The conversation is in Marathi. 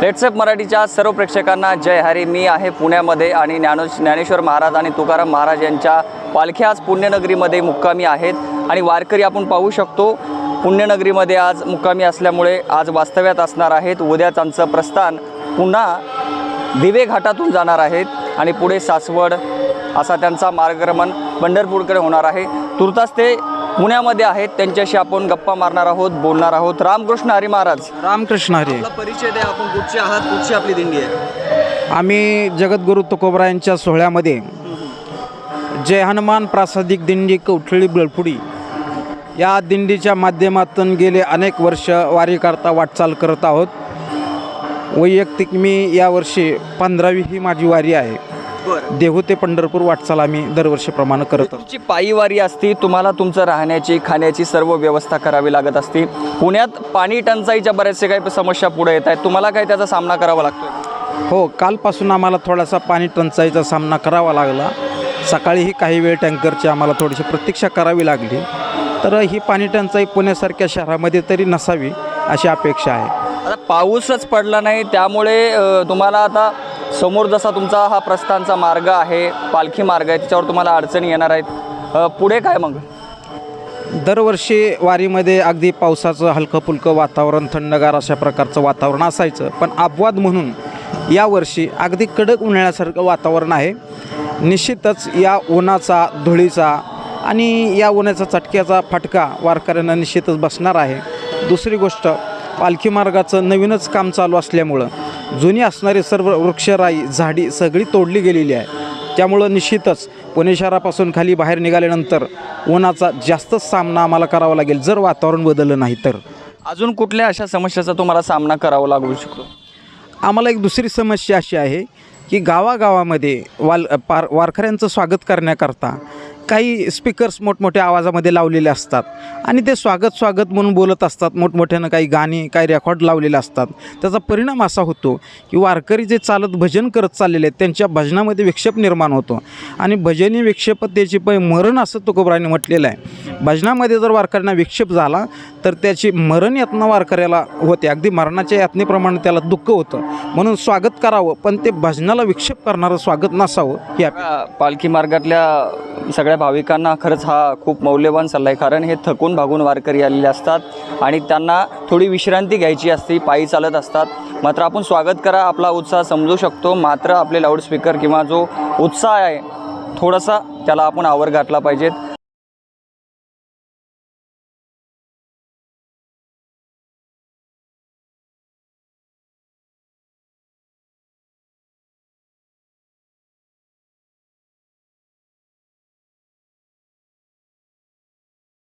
लेट्सअप मराठीच्या सर्व प्रेक्षकांना. जय हरी. मी आहे पुण्यामध्ये आणि ज्ञानो ज्ञानेश्वर महाराज आणि तुकाराम महाराज यांच्या पालख्या आज पुण्यनगरीमध्ये मुक्कामी आहेत. आणि वारकरी आपण पाहू शकतो पुण्यनगरीमध्ये आज मुक्कामी असल्यामुळे आज वास्तव्यात असणार आहेत. उद्या त्यांचं प्रस्थान पुन्हा दिवे घाटातून जाणार आहेत आणि पुढे सासवड असा त्यांचा मार्गक्रमण पंढरपूरकडे होणार आहे. तुर्तास ते पुण्यामध्ये आहेत. त्यांच्याशी आपण गप्पा मारणार आहोत बोलणार आहोत. रामकृष्ण हरी महाराज. रामकृष्ण हरी. आपला परिचय द्या आपण कुठचे आहात कुठची आपली दिंडी आहे? आम्ही जगद्गुरु तुकोबरायांच्या सोहळ्यामध्ये जय हनुमान प्रासादिक दिंडी कवठळी बळपुडी या दिंडीच्या माध्यमातून गेले अनेक वर्ष वारीकरता वाटचाल करत आहोत. वैयक्तिक मी यावर्षी पंधरावी ही माझी वारी आहे. बरं. देहू ते पंढरपूर वाटचाल आम्ही दरवर्षीप्रमाणे करत तुमची पायी वारी असती तुम्हाला तुमचं राहण्याची खाण्याची सर्व व्यवस्था करावी लागत असती. पुण्यात पाणी टंचाईच्या बऱ्याचशा काही समस्या पुढे येत आहेत. तुम्हाला काही त्याचा सामना करावा लागतो हो कालपासून आम्हाला थोडासा पाणी टंचाईचा सामना करावा लागला. सकाळीही काही वेळ टँकरची आम्हाला थोडीशी प्रतीक्षा करावी लागली. तर ही पाणी टंचाई पुण्यासारख्या शहरामध्ये तरी नसावी अशी अपेक्षा आहे. आता पाऊसच पडला नाही त्यामुळे अ, तुम्हाला आता समोर जसा तुमचा हा प्रस्थानचा मार्ग आहे पालखी मार्ग आहे त्याच्यावर तुम्हाला अडचणी येणार आहेत. पुढे काय मग? दरवर्षी वारीमध्ये अगदी पावसाचं हलकं फुलकं वातावरण थंडगार अशा प्रकारचं वातावरण असायचं. पण अपवाद म्हणून यावर्षी अगदी कडक उन्हाळ्यासारखं वातावरण आहे. निश्चितच या उन्हाचा धुळीचा आणि या उन्हाचा चटक्याचा फटका वारकऱ्यांना निश्चितच बसणार आहे. दुसरी गोष्ट पालखी मार्गाचं नवीनच काम चालू असल्यामुळं जुनी असणारी सर्व वृक्षराई झाडी सगळी तोडली गेलेली आहे. त्यामुळं निश्चितच पुणे शहरापासून खाली बाहेर निघाल्यानंतर उन्हाचा जास्तच सामना आम्हाला करावा लागेल. जर वातावरण बदललं नाही तर. अजून कुठल्या अशा समस्याचा तुम्हाला सामना करावा लागू शकतो? आम्हाला एक दुसरी समस्या अशी आहे की गावागावामध्ये वाल पार वारकऱ्यांचं स्वागत करण्याकरता काही स्पीकर्स मोठमोठ्या आवाजामध्ये लावलेले असतात. आणि ते स्वागत स्वागत म्हणून बोलत असतात. मोठमोठ्यानं काही गाणी काही रेकॉर्ड लावलेले असतात. त्याचा परिणाम असा होतो की वारकरी जे चालत भजन करत चाललेले आहेत त्यांच्या भजनामध्ये विक्षेप निर्माण होतो. आणि भजनी विक्षेपतेची पै मरण असं तुकोबराने म्हटलेलं आहे. भजनामध्ये जर वारकऱ्यांना विक्षेप झाला तर त्याची मरण यातना वारकऱ्याला होते. अगदी मरणाच्या यातनेप्रमाणे त्याला दुःख होतं. म्हणून स्वागत करावं पण ते भजनाला विक्षेप करणारं स्वागत नसावं या पालखी मार्गातल्या सगळ्या भाविकांना खरंच हा खूप मौल्यवान सल्ला आहे. कारण हे थकून भागून वारकरी आलेले असतात आणि त्यांना थोडी विश्रांती घ्यायची असते पायी चालत असतात. मात्र आपण स्वागत करा आपला उत्साह समजू शकतो. मात्र आपले लाऊडस्पीकर किंवा जो उत्साह आहे थोडासा त्याला आपण आवर घातला पाहिजेत.